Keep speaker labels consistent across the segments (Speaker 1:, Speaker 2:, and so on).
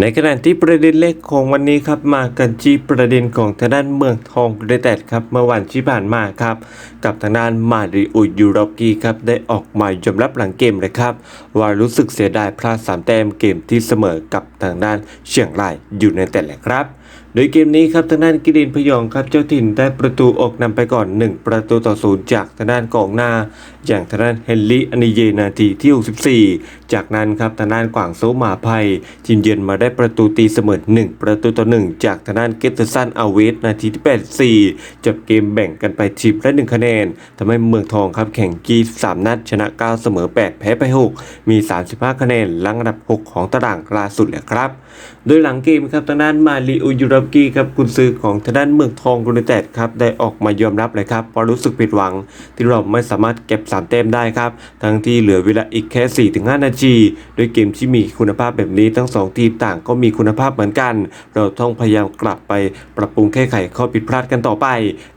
Speaker 1: ในขณะที่ประเด็นเล็กของวันนี้ครับมากันที่ประเด็นของทางด้านเมืองทองยูไนเต็ดครับเมื่อวันที่ผ่านมาครับ กับทางด้านมาริโอยูโรกีครับได้ออกมายอมรับหลังเกมเลยครับ ว่ารู้สึกเสียดายพลาดสามแต้มเกมที่เสมอกับทางด้านเชียงรายยูไนเต็ดแหละครับโดยเกมนี้ครับทางด้านกิรินพยองครับเจ้าถิ่นได้ประตูออกนำไปก่อน 1 ประตูต่อศูนย์จากทางด้านกองหน้า อย่างทางด้านเฮนรี่อนิเยนาทีที่ 64 จากนั้นครับทางด้านกวางโซมาภัยทีมเยือนมาได้ประตูตีเสมอ 1 ประตูต่อ 1 จากทางด้านเกตเตอร์สันอาเวสนาทีที่ 84 จบเกมแบ่งกันไปทีมละ1คะแนนทำให้เมืองทองครับแข่งกี3นัดชนะ 9 เสมอ 8 แพ้ไป 6 มี 35 คะแนนลังอันดับ 6 ของตารางล่าสุดแหละครับ โดยหลังเกมครับทางด้านมาริโอยูรากีครับกุนซือของทางด้านเมืองทองยูไนเต็ดครับได้ออกมายอมรับเลยครับว่ารู้สึกผิดหวัง ที่เราไม่สามารถเก็บ3แต้มได้ครับ ทั้งที่เหลือเวลาอีกแค่ 4-5 นาทีโดยเกมที่มีคุณภาพแบบนี้ทั้ง 2 ทีมต่างก็มีคุณภาพเหมือนกัน เราต้องพยายามกลับไปปรับปรุงแก้ไขข้อผิดพลาดกันต่อไป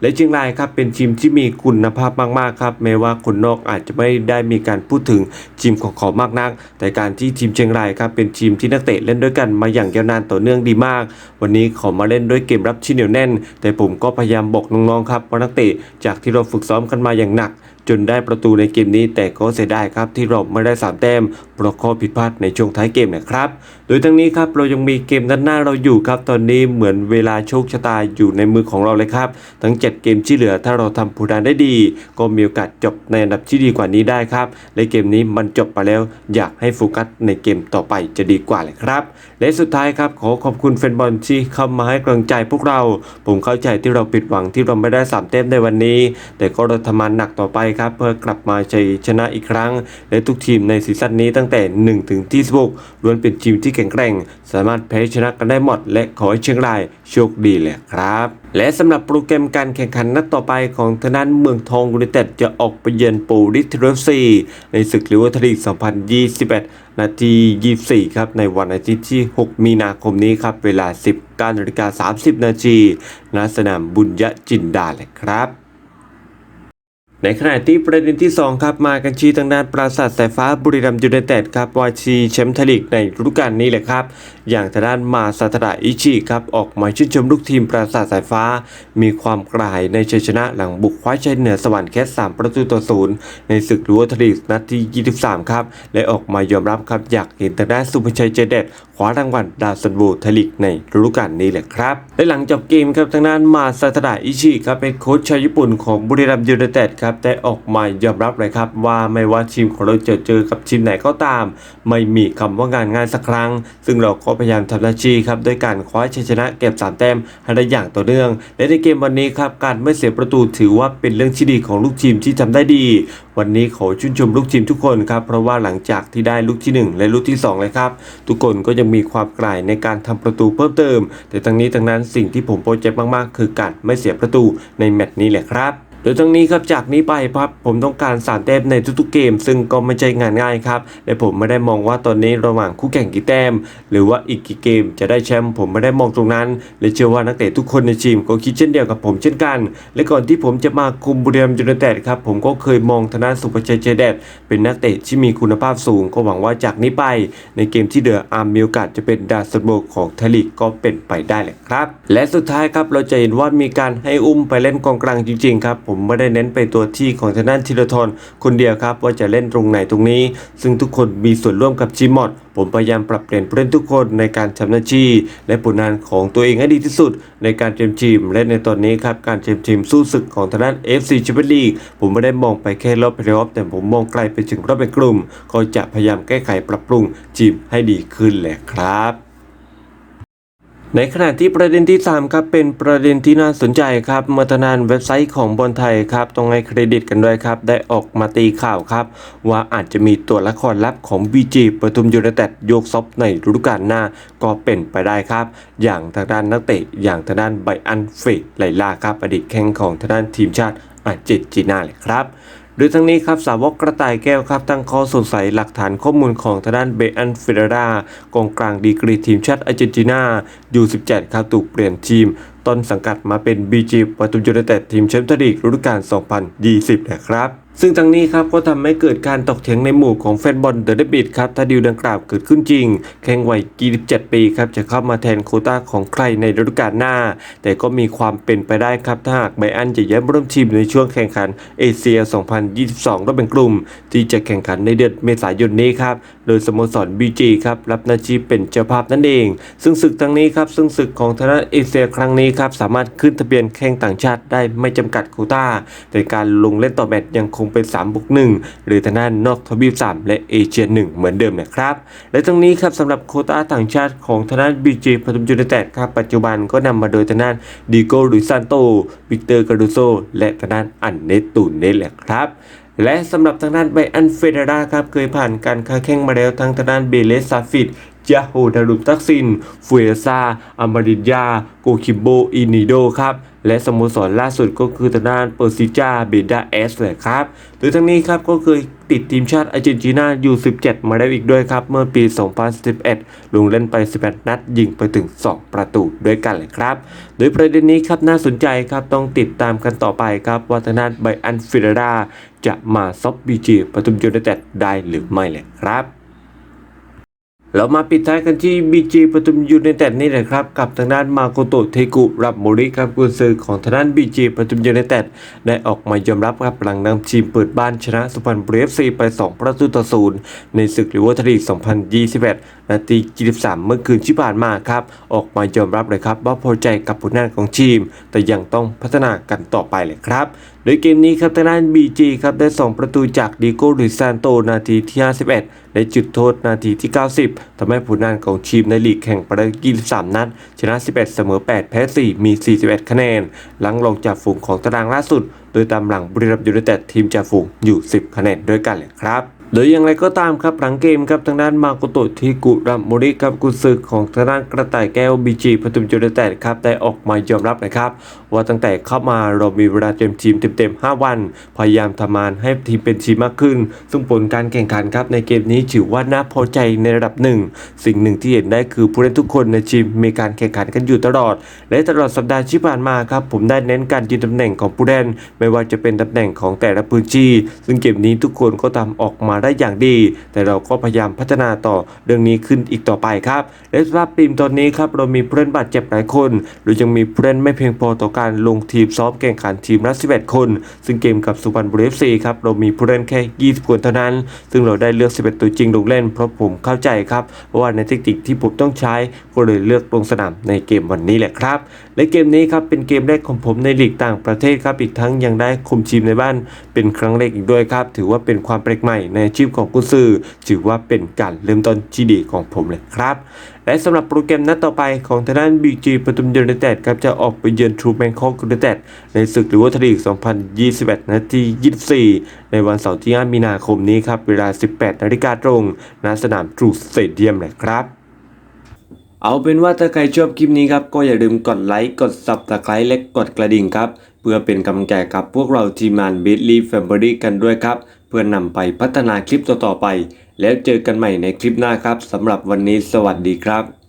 Speaker 1: และเชียงรายครับเป็นทีมที่มีคุณภาพมากๆครับแม้ว่าคนนอกอาจจะไม่ได้มีการพูดถึงทีมของเขามากนัก แต่การที่ทีมเชียงรายครับเป็นทีมที่นักเตะเล่นด้วยกันมาอย่างยาวนานต่อเนื่องดีมาก วันนี้เขามาเล่นด้วยเกมรับที่เหนียวแน่น แต่ผมก็พยายามบอกน้องๆครับว่านักเตะจากที่เราฝึกซ้อมกันมาอย่างหนักจนได้ประตูในเกมนี้ แต่ก็เสียดายครับที่เราไม่ได้ 3 แต้มเพราะข้อผิดพลาดในช่วงท้ายเกมนะครับ โดยทั้งนี้ครับเรายังมีเกมด้านหน้าเราอยู่ครับ ตอนนี้เหมือนเวลาโชคชะตาอยู่ในมือของเราเลยครับ ทั้ง 7 เกมที่เหลือถ้าเราทำผลงานได้ดี ก็มีโอกาสจบในอันดับที่ดีกว่านี้ได้ครับและเกมนี้มันจบไปแล้ว อยากให้โฟกัสในเกมต่อไปจะดีกว่าเลยครับ และสุดท้ายครับขอขอบคุณแฟนบอลที่เข้ามาให้กำลังใจพวกเรา ผมเข้าใจที่เราผิดหวังที่เราไม่ได้สามเต้มในวันนี้ แต่ก็เราทำงานหนักต่อไปครับเพื่อกลับมาชัยชนะอีกครั้ง และทุกทีมในซีซั่นนี้ตั้งแต่ 1 ถึงที่16ล้วนเป็นทีมที่แข็งแกร่ง สามารถแพ้ชนะกันได้หมด และขอให้เชียงรายโชคดีเลยครับ และสำหรับโปรแกรมการแข่งขันนัดต่อไปของทางด้านเมืองทองยูไนเต็ดจะออกไปเยือนปูริทเรฟซีในศึกลิเวอร์พูล2021 นาที 24 ครับ ในวันอาทิตย์ที่ 6 มีนาคมนี้ครับ เวลา 19นาฬิกา30 นาทีณสนามบุญยจินดาเลยครับ ในขณะที่ประเด็นที่ 2 ครับมากันที่ทางด้านปราสาทสายฟ้าบุรีรัมย์ยูไนเต็ดครับวาชีแชมป์ไทยลีกในฤดูกาลนี้แหละครับ อย่างทางด้านมาซาตระอิชิครับออกมาชื่นชมลูกทีมปราสาทสายฟ้า มีความกระหายในชัยชนะหลังบุกคว้าชัยเหนือสวรรค์แค่3ประตูต่อศูนย์ในศึกลัวทลีกนัดที่ 23 ครับ และออกมายอมรับครับอยากเห็นทางด้านสุภชัยเจเด็ดคว้ารางวัลดาวซันโวไทยลีกในฤดูกาลนี้แหละครับ และหลังจบเกมครับทางด้านมาซาตระอิชิครับเป็นโค้ชชาวญี่ปุ่นของบุรีรัมย์ยูไนเต็ดครับได้ออกมายอมรับเลยครับ ว่าไม่ว่าทีมของเราจะเจอกับทีมไหนก็ตาม ไม่มีคำว่างานง่ายสักครั้ง ซึ่งเราก็พยายามทำหน้าที่ครับด้วยการคว้าชัยชนะเก็บ3แต้มให้ได้อย่างต่อเนื่อง และในเกมวันนี้ครับการไม่เสียประตูถือว่าเป็นเรื่องที่ดีของลูกทีมที่ทำได้ดี วันนี้ขอชื่นชมลูกทีมทุกคนครับเพราะว่าหลังจากที่ได้ลูกที่ 1 และลูกที่2เลยครับทุกคนก็ยังมีความกลายในการทำประตูเพิ่มเติม แต่ทั้งนี้ทั้งนั้นสิ่งที่ผมโปรเจกต์มากๆ คือการไม่เสียประตูในแมตช์นี้แหละครับ โดยทั้งนี้ครับจากนี้ไปครับผมต้องการสามแต้มในทุกๆเกม ซึ่งก็ไม่ใช่งานง่ายครับและผมไม่ได้มองว่าตอนนี้ระหว่างคู่แข่งกี่แต้ม หรือว่าอีกกี่เกมจะได้แชมป์ผมไม่ได้มองตรงนั้น และเชื่อว่านักเตะทุกคนในทีมก็คิดเช่นเดียวกับผมเช่นกัน และก่อนที่ผมจะมาคุมบุรีรัมย์ยูไนเต็ดครับผมก็เคยมองทางด้าสุภชัยเจเดตเป็นนักเตะที่มีคุณภาพสูง ก็หวังว่าจากนี้ไปในเกมที่เดืออาร์มมีโอกาสจะเป็นดาวซันโบของทลีกก็เป็นไปได้แหละครับ และสุดท้ายครับเราจะเห็นว่ามีการให้อุ้มไปเล่นกองกลางจริงๆครับผมผมไม่ได้เน้นไปตัวที่ของทางด้านธีรทรคนเดียวครับ ว่าจะเล่นตรงไหนตรงนี้ ซึ่งทุกคนมีส่วนร่วมกับทีมหมดผมพยายามปรับเปลี่ยนผู้เล่นทุกคนในการทำหน้าที่และผลงานของตัวเองให้ดีที่สุด ในการเตรียมทีม และในตอนนี้ครับการเตรียมทีมสู้ศึกของทางด้าน FC แชมเปี้ยนลีกผมไม่ได้มองไปแค่รอบเพลย์ออฟแต่ผมมองไกลไปถึงรอบเป็นกลุ่ม ก็จะพยายามแก้ไขปรับปรุงทีมให้ดีขึ้นแหละครับ ในขณะที่ประเด็นที่ 3 ครับเป็นประเด็นที่น่าสนใจครับเมื่อทางด้านเว็บไซต์ของบอลไทยครับต้องให้เครดิตกันด้วยครับ ได้ออกมาตีข่าวครับ ว่าอาจจะมีตัวละครลับของ BG ปทุมยูไนเต็ดโยกซบในฤดูกาลหน้าก็เป็นไปได้ครับ อย่างทางด้านนักเตะอย่างทางด้านไบอันเฟรดไลลาครับอดีตแข้งของทางด้านทีมชาติอาร์เจนตินาเลยครับ โดยทั้งนี้ครับสาวกกระต่ายแก้วครับตั้งข้อสงสัยหลักฐานข้อมูลของทางด้านเบอันเฟเดรากองกลางดีกรีทีมชาติอาร์เจนตินาอยู่17ครับถูกเปลี่ยนทีม ต้นสังกัดมาเป็น BG ปทุมยูไนเต็ดทีมแชมป์ลีกฤดูกาล2020 นะครับ ซึ่งทั้งนี้ครับก็ทำให้เกิดการตกเถียงในหมู่ของแฟนบอลเดอะเดบิดครับถ้าดีลดังกล่าวเกิดขึ้นจริง แข่งวัย 27 ปีครับจะเข้ามาแทนโคต้าของใครในฤดูกาลหน้า แต่ก็มีความเป็นไปได้ครับ ถ้าหากไบอันจะย้ายร่วมทีมในช่วงแข่งขันเอเชีย 2022รอบแบ่งกลุ่ม ที่จะแข่งขันในเดือนเมษายนนี้ครับโดยสโมสร BG ครับรับหน้าที่เป็นเจ้าภาพนั่นเอง ซึ่งศึกทั้งนี้ครับซึ่งศึกของทางด้าเอเชียครั้งนี้ครับสามารถขึ้นทะเบียนแข่งต่างชาติได้ไม่จำกัดโคต้าแต่การลงเล่นต่อแมตช์ยังคงเป็น3บุก1หรือทางด้านนอกทวีป3และเอเชีย1เหมือนเดิมนะครับ และทั้งนี้ครับสำหรับโคต้าต่างชาติของทางด้าน BG ปทุมยูไนเต็ดครับปัจจุบันก็นำมาโดยทางด้านดิโก้ลุยซานโตวิกเตอร์การูโซและทางด้านอันเนตตูนนี่แหละครับและสำหรับทางด้านไบอันเฟเดราครับเคยผ่านการค้าแข่งมาแล้วทั้งทางด้านเบเลสซาฟิด จาโฮดารุมตักซินฟูเอซาอามาริยา โกคิโบ อินิโดครับ และสโมสรล่าสุดก็คือทางด้านเปอร์ซิจาเบดาเอสเลยครับโดยทั้งนี้ครับก็เคยติดทีมชาติอาร์เจนตินาอยู่ 17 มาแล้อีกด้วยครับ เมื่อปี 2011 ลงเล่นไป 18 นัด ยิงไปถึง 2 ประตูด้วยกันเลยครับ โดยประเด็นนี้ครับน่าสนใจครับต้องติดตามกันต่อไปครับว่าทางด้านไบอันฟิเดราจะมาซอบบีจีปทุมยูไนเต็ดได้หรือไม่เลยครับ เรามาปิดท้ายกันที่ BG ปทุมยูไนเต็ดนี่แหละครับ กับทางด้านมาโกโตเทกุรับโมริครับกุนซือของทางด้าน BG ปทุมยูไนเต็ดได้ออกมายอมรับครับหลังนำทีมเปิดบ้านชนะสุพรรณบุรี FC ไป 2 ประตูต่อศูนย์ในศึกลิเวอร์พูล2021 นาที23เมื่อคืนที่ผ่านมาครับ ออกมายอมรับเลยครับ ว่าพอใจกับผลงานของทีม แต่ยังต้องพัฒนากันต่อไปเลยครับโดยเกมนี้ครับทางด้าน BG ครับได้ 2 ประตูจากดิโก้ลุยซานโตนาทีที่51 ในจุดโทษนาทีที่ 90ทำให้ผลงานของทีมในลีกแข่งไปได้23 นัด ชนะ 11 เสมอ 8 แพ้ 4 มี 41 คะแนน หลังลงจากฝูงของตารางล่าสุด โดยตามหลังบุรีรัมย์ยูไนเต็ดทีมจ่าฝูงอยู่ 10 คะแนนด้วยกันเลยครับ โดยอย่างไรก็ตามครับหลังเกมครับทางด้านมาโกโตะทิกุรัมโมริครับกุนซือของทางด้านกระต่ายแก้วบีจีปทุมยูไนเต็ดครับได้ออกมายอมรับนะครับ ว่าตั้งแต่เข้ามาเรามีเวลาเต็มทีมเต็มๆ 5 วัน พยายามทำงานให้ทีมเป็นทีมมากขึ้น ซึ่งผลการแข่งขันครับในเกมนี้ถือว่าน่าพอใจในระดับหนึ่ง สิ่งหนึ่งที่เห็นได้คือผู้เล่นทุกคนในทีมมีการแข่งขันกันอยู่ตลอด และตลอดสัปดาห์ที่ผ่านมาครับผมได้เน้นการยืนตำแหน่งของผู้เล่นไม่ว่าจะเป็นตำแหน่งของแต่ละพื้นที่ ซึ่งเกมนี้ทุกคนก็ทำออกมาได้อย่างดี แต่เราก็พยายามพัฒนาต่อเรื่องนี้ขึ้นอีกต่อไปครับและสำหรับทีมตอนนี้ครับเรามีผู้เล่นบาดเจ็บหลายคนหรือยังมีผู้เล่นไม่เพียงพอต่อการลงทีมซ้อมแข่งขันทีมละ11 คน ซึ่งเกมกับสุพรรณบุรี FC ครับเรามีผู้เล่นแค่ 20 คนเท่านั้น ซึ่งเราได้เลือก 11 ตัวจริงลงเล่นเพราะผมเข้าใจครับว่าในเทคนิคที่ผมต้องใช้ก็เลยเลือกลงสนามในเกมวันนี้แหละครับ และเกมนี้ครับเป็นเกมแรกของผมในลีกต่างประเทศครับอีกทั้งยังได้คุมทีมในบ้าน เป็นครั้งแรกอีกด้วยครับ ถือว่าเป็นความแปลกใหม่ในชีพของกุนซือถือว่าเป็นการเริ่มต้นที่ดีของผมเลยครับและสำหรับโปรแกรมนัดต่อไปของทางด้าน BG ปทุมยูไนเต็ดครับจะออกไปเยือนทรูแบงคอกยูไนเต็ดในศึกหรือว่าทลีก 2021 นาที 24 ในวันเสาร์ที่ 5 มีนาคมนี้ครับ เวลา 18 นาฬิกาตรงณสนามทรูสเตเดียมเลยครับ เอาเป็นว่าถ้าใครชอบคลิปนี้ครับ ก็อย่าลืมกดไลค์ กด Subscribe และกดกระดิ่งครับ เพื่อเป็นกำลังใจกับพวกเราทีมงาน b i t l y Family กันด้วยครับ พื่อนำไปพัฒนาคลิปต่อๆไป แล้วเจอกันใหม่ในคลิปหน้าครับสำหรับวันนี้สวัสดีครับ